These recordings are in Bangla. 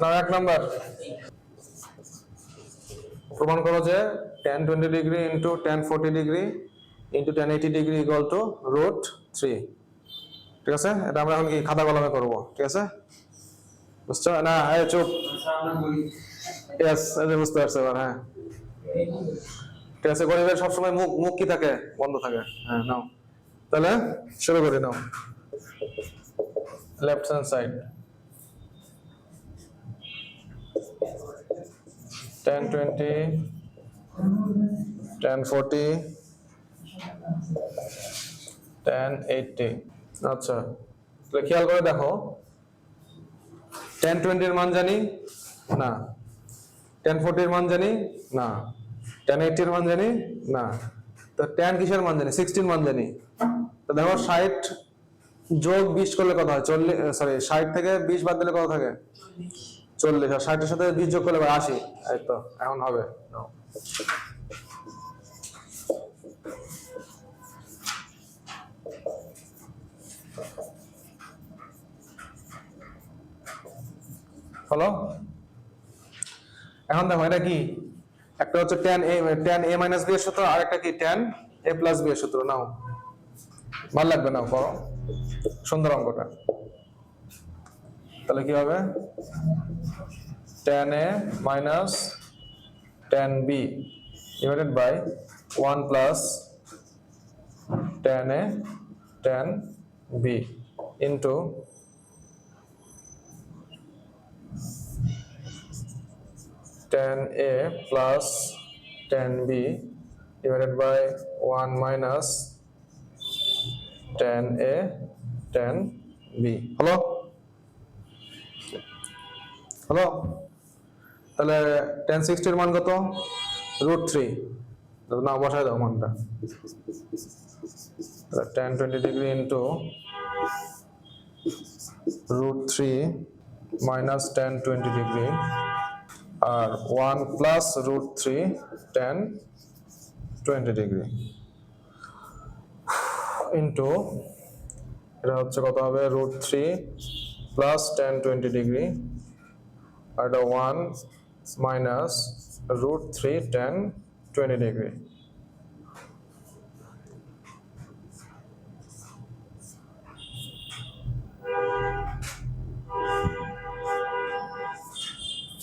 নাও, এক নাম্বার। প্রমাণ করো যে tan twenty degree into tan forty degree into tan eighty degree equal to root three ঠিক আছে? এটা আমরা এখন কি খাতা কলমে করব? ঠিক আছে? বুঝছ? না, এই চুপ। ইয়েস বুঝতে পারছ এবার হ্যাঁ। ঠিক আছে, গরিবের সবসময় মুখ মুখ কি থাকে? বন্ধ থাকে। হ্যাঁ নাও। তাহলে শুরু করি, নাও। Left hand side tan twenty tan forty tan eighty আচ্ছা তাহলে খেয়াল করে দেখো। টেন টোয়েন্টির মান জানি? না। টেন ফোরটির মান জানি? না। টেন এইটির মান জানি? না। তো টেন কিসের মান জানি? সিক্সটির মান জানি। তো দেখো, ষাট যোগ বিশ করলে কত হয়? চল্লিশ সরি ষাট থেকে বিশ বাদ দিলে কত থাকে? চল্লিশ আর ষাটের সাথে বিশ যোগ করলে আশি। এই তো, এখন হবে। হলো? এখন দেখো, এটা কি? একটা হচ্ছে tan A tan A minus B এর সূত্র, আর একটা কি? টেন এ প্লাস বি এর সূত্র। নাও। ভালো লাগবে নাও করো সুন্দর অঙ্কটা। তাহলে কি হবে? Tan A minus tan B divided by one plus tan A tan B into tan A plus tan B divided by one minus tan A tan B হলো হলো তাহলে টেন সিক্সটির মান কত? রুট থ্রি না বসাই দাও মানটা। Tan twenty degree into root three minus tan twenty degree আর one plus root three tan twenty degree into এটা হচ্ছে কত হবে? Root three plus tan twenty degree এটা one minus root three tan twenty degree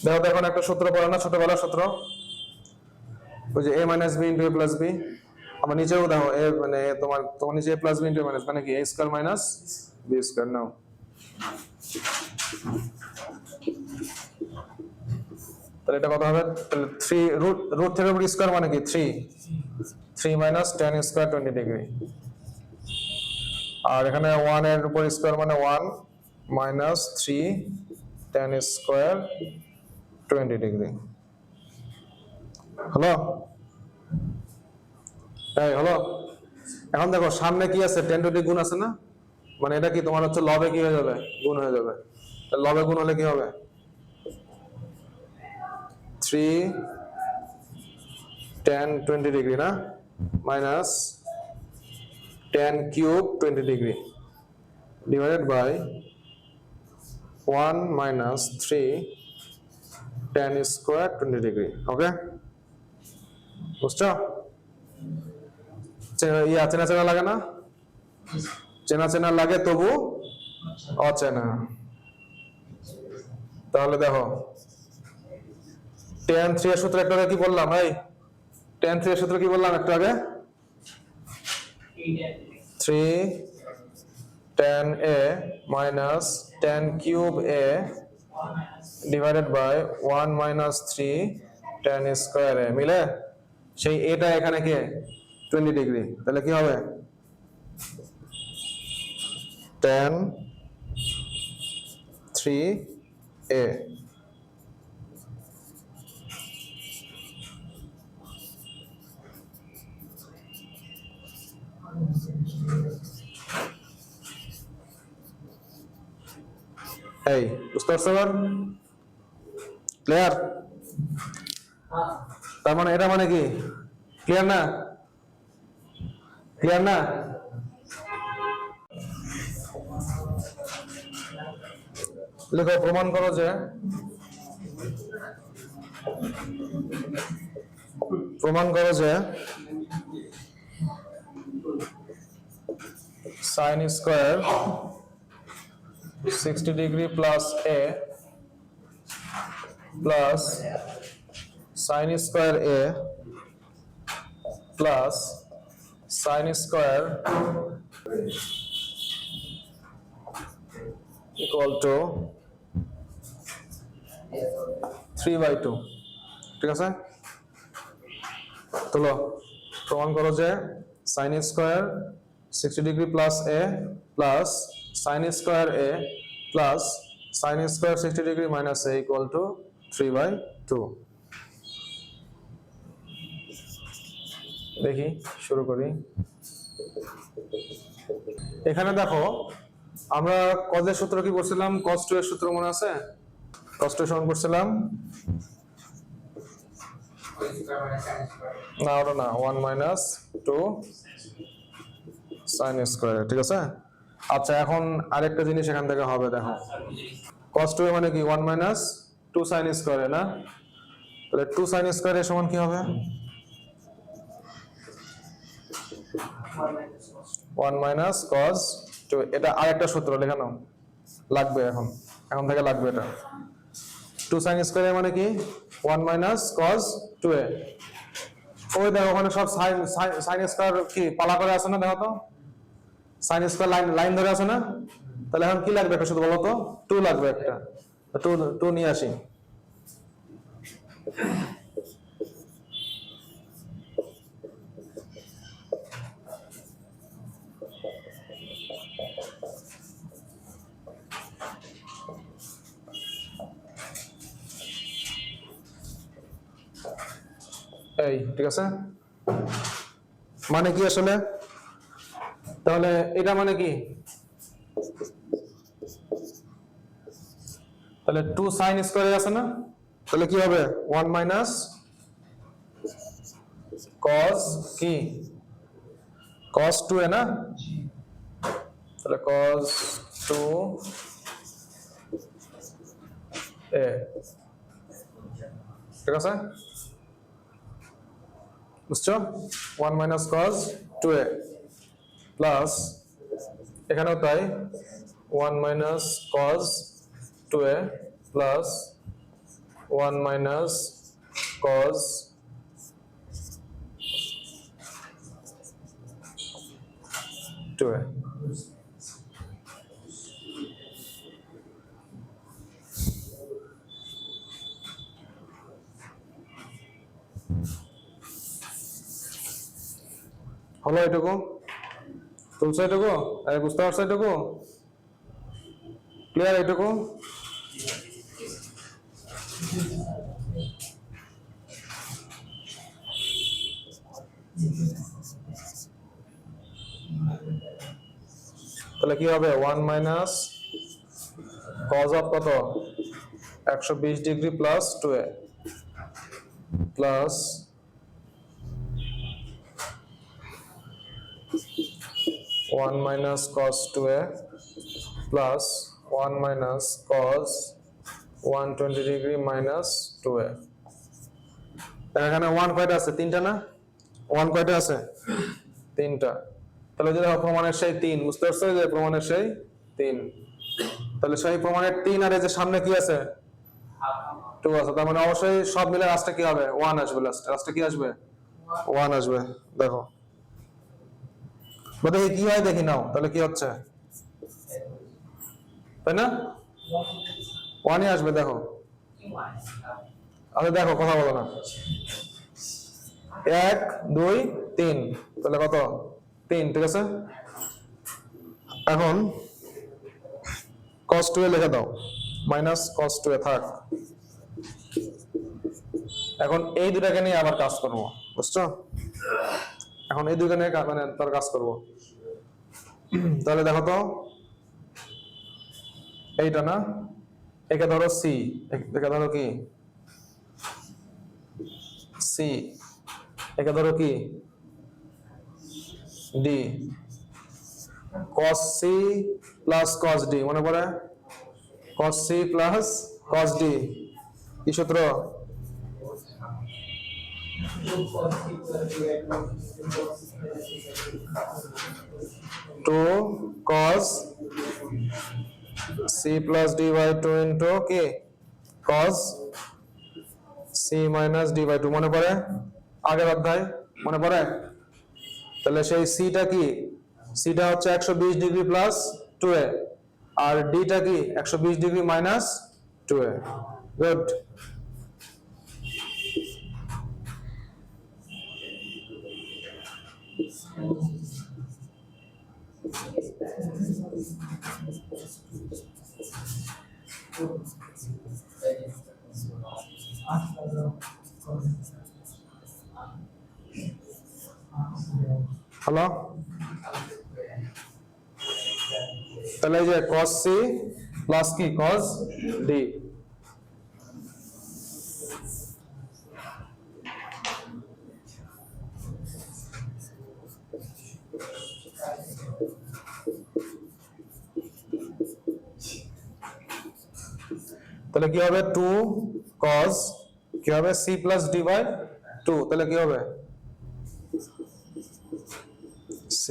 দেখো এখন একটা সূত্র পড়ে না, ছোটবেলার সূত্র? ওই যে a minus b into a plus b আমার নিচেও দেখো এ মানে তোমার তোমার নিচে a plus b into minus মানে কি a square minus b square নাও। তাহলে এটা কত হবে? তাহলে থ্রি রুট রুট থেকে উপর স্কোয়ার মানে কি? Three three minus tan square twenty degree আর এখানে ওয়ানের উপর স্কোয়ার মানে one minus three tan square twenty degree হলো? এই, হলো? এখন দেখো, সামনে কি আছে? টেন টোয়েন্টি গুণ আছে না? মানে এটা কি? তোমার হচ্ছে লবে কি হয়ে যাবে? গুণ হয়ে যাবে। লবে গুণ হলে কি হবে? থ্রি টেন টোয়েন্টি ডিগ্রি না minus tan cube twenty degree divided by one minus three tan square twenty degree okay বুঝছ ইয়া চেনা চেনা লাগে না চেনা চেনা লাগে তবু অচেনা তাহলে দেখো টেন থ্রি এর সূত্র একটু কি বললাম, ভাই? টেন থ্রি এর সূত্র কি বললাম একটু আগে? Three tan a minus tan cube a divided by one minus three tan square a মিলে? সেই এটা এখানে কে? টোয়েন্টি ডিগ্রি তাহলে কি হবে? টেন থ্রি এ এই বুঝতে পারছ এবার ক্লিয়ার তার মানে এটা মানে কি? ক্লিয়ার না? ক্লিয়ার না? লেখো প্রমাণ করো যে প্রমাণ করো যে sine square sixty degree plus a plus sine square a plus sine square equal to 3 by 2 ঠিক আছে? তোলো প্রমাণ করো যে sine square sixty degree plus a plus sine square a plus sine square sixty degree minus a equal to three by two দেখি, শুরু করি। এখানে দেখো, আমরা কজের সূত্র কি করছিলাম কস টু এর সূত্র মনে আছে? কস টু সমান করছিলাম। না, ওটা না one minus two sine square ঠিক আছে? আচ্ছা এখন আরেকটা জিনিস এখান থেকে হবে, দেখো। কস টু মানে কি? ওয়ান মাইনাস টু সাইন স্কোয়ারে না? তাহলে টু সাইন স্কোয়ারের সমান কি হবে? ওয়ান মাইনাস কস টু এটা আরেকটা সূত্র, লেখা নাও। লাগবে এখন এখন থেকে লাগবে এটা। টু সাইন স্কোয়ার মানে কি? One minus cos two a. ওই দেখো, ওখানে সব সাইন সাইন স্কোয়ার কি, পালা করে আছে না, দেখো তো? সাইন স্কোয়ার লাইন লাইন ধরে আছে না? তাহলে এখন কি লাগবে একটা শুধু বলো তো? টু লাগবে একটা। টু টু নিয়ে আসি। এই, ঠিক আছে? মানে কি আসলে? তাহলে এটা মানে কি? তাহলে টু সাইন স্কোয়ার আছে না? তাহলে কি হবে? ওয়ান মাইনাস কস কি? কস টু এ না? তাহলে কস টু এ। ঠিক আছে? বুঝছ? One minus cos two a. Plus এখানেও তাই one minus cos two a plus one minus cos two a. হলো এটুকু। তুলছো এটুকু বুঝতে পারছ এটুকু ক্লিয়ার এটুকু তাহলে কি হবে? ওয়ান মাইনাস কজ অফ কত? একশো বিশ degree plus two a plus one minus cos two a plus one minus cos one twenty degree minus two a এখানে ওয়ান কয়টা আছে তিনটা না? ওয়ান কয়টা আছে? তিনটা। তাহলে যদি প্রমাণের সেই তিন বুঝতে পারছ যে প্রমাণের সেই তিন? তাহলে সেই প্রমাণের তিন আর এই যে সামনে কি আছে? টু আছে তার মানে অবশ্যই সব মিলে লাস্টে কি হবে? ওয়ান আসবে লাস্টে লাস্টে কি আসবে? ওয়ান আসবে দেখো। দেখি কি হয় দেখি নাও, তাহলে কি হচ্ছে? তাই না? ওয়ানই আসবে, দেখো। আচ্ছা দেখো, কথা বলো না। এক, দুই, তিন। তাহলে কত? তিন, ঠিক আছে? এখন কস টু এ লিখে দাও। মাইনাস কস টু এ থাক। এখন এই দুটাকে নিয়ে আবার কাজ করব, বুঝছ? এখন এই কা- মানে তার কাজ করব। তাহলে দেখো তো, এইটা না? একে ধরো সি একে ধরো কি? সি একে ধরো কি? D cos C plus cos D মনে পড়ে? cos c plus cos d, কি সূত্র? Two cos c plus d by 2 into কি cos c minus d by 2 মনে পড়ে? আগের অধ্যায়, মনে পড়ে? তাহলে সেই সিটা কি? সিটা হচ্ছে একশো বিশ ডিগ্রি প্লাস টু এ আর ডিটা কি? একশো বিশ degree minus two a good hello তাহলে এই যে cos c প্লাস কি cos d. তাহলে কি হবে 2 cos কি হবে c প্লাস d বাই 2 তাহলে কি হবে c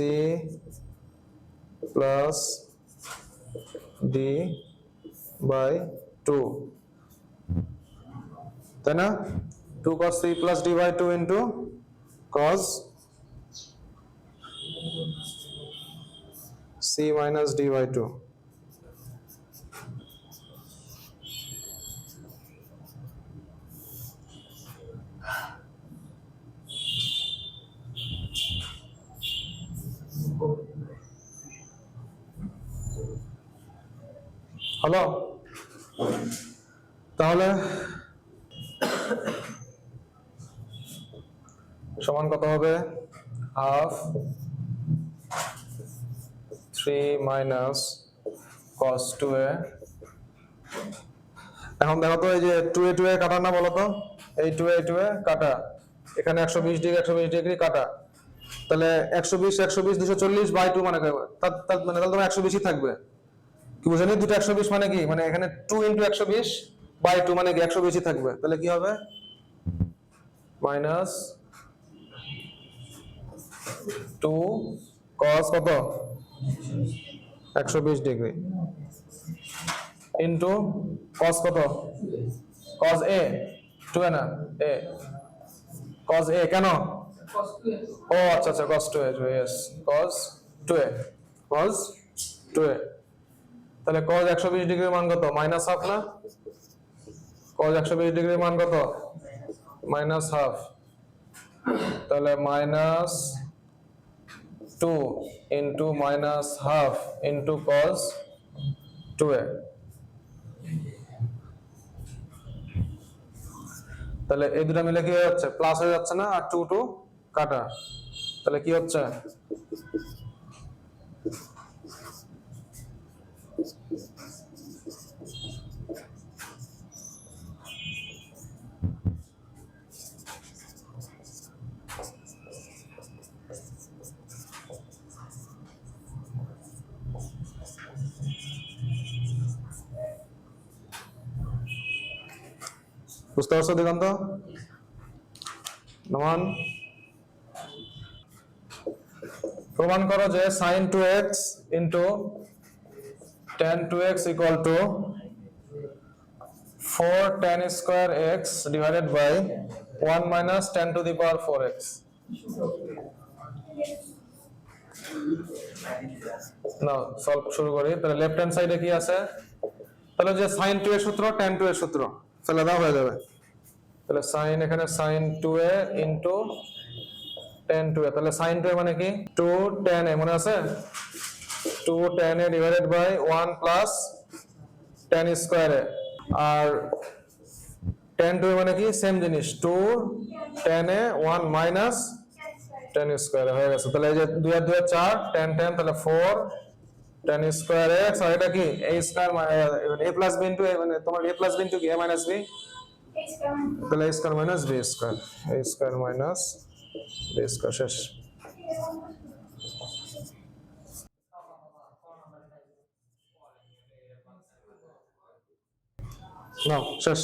plus d by 2 তাই না 2 cos c plus d by 2 into cos c minus d by 2 hello? তাহলে সমান কত হবে? Half three minus cos two a এখন দেখো তো এই যে টু এ টু এ কাটা না বলো তো? এই টু এ টু এ কাটা। এখানে একশো বিশ ডিগ্রি, একশো বিশ ডিগ্রি কাটা। তাহলে একশো বিশ একশো বিশ, দুশো চল্লিশ বাই টু মানে তার মানে তাহলে তোমার একশো বেশি থাকবে। কি বুঝলি দুটো একশো বিশ মানে কি? মানে এখানে টু ইন্টু একশো বিশ বাই টু মানে একশো বেশি থাকবে। তাহলে কি হবে? মাইনাস টু কস কত? একশো বিশ ডিগ্রি ইন্টু কস কত? কস এ টু এ না এ কস এ কেন? ও আচ্ছা আচ্ছা cos two a cos two a cos two a তাহলে cos 120 ডিগ্রির মান কত? মাইনাস হাফ না? cos 120 ডিগ্রির মান কত? মাইনাস হাফ তাহলে minus two into minus half into cos two a তাহলে এই দুটা মিলে কি হয়ে যাচ্ছে? প্লাস হয়ে যাচ্ছে না? আর টু টু কাটা। তাহলে কি হচ্ছে? বুঝতে পারছ দিগন্ত? নমান। প্রমাণ করো যে sine two x into tan two x equal to four tan square x divided by one minus tan to the power four x না সলভ শুরু করি। তাহলে লেফট হ্যান্ড সাইডে কি আছে? তাহলে যে সাইন টু এর সূত্র টেন টু এর সূত্র। ফেলে দাও হয়ে যাবে। তাহলে সাইন এখানে sine two a into tan two a তাহলে সাইন টু এ মানে কি? টু টেন এ, মনে আছে? Two tan a divided by one plus tan square R tan two এ মানে কি? সেম জিনিস। Two tan a one minus tan square হয়ে গেছে। তাহলে এই যে দুই আর দুই চার টেন টেন তাহলে ফোর টেন স্কোয়ার আর এটা কি? A square a plus b into মানে তোমার এ প্লাস বি ইন্টু কি? এ মাইনাস বি তাহলে a square minus b square a square minus b square শেষ। নাও, শেষ।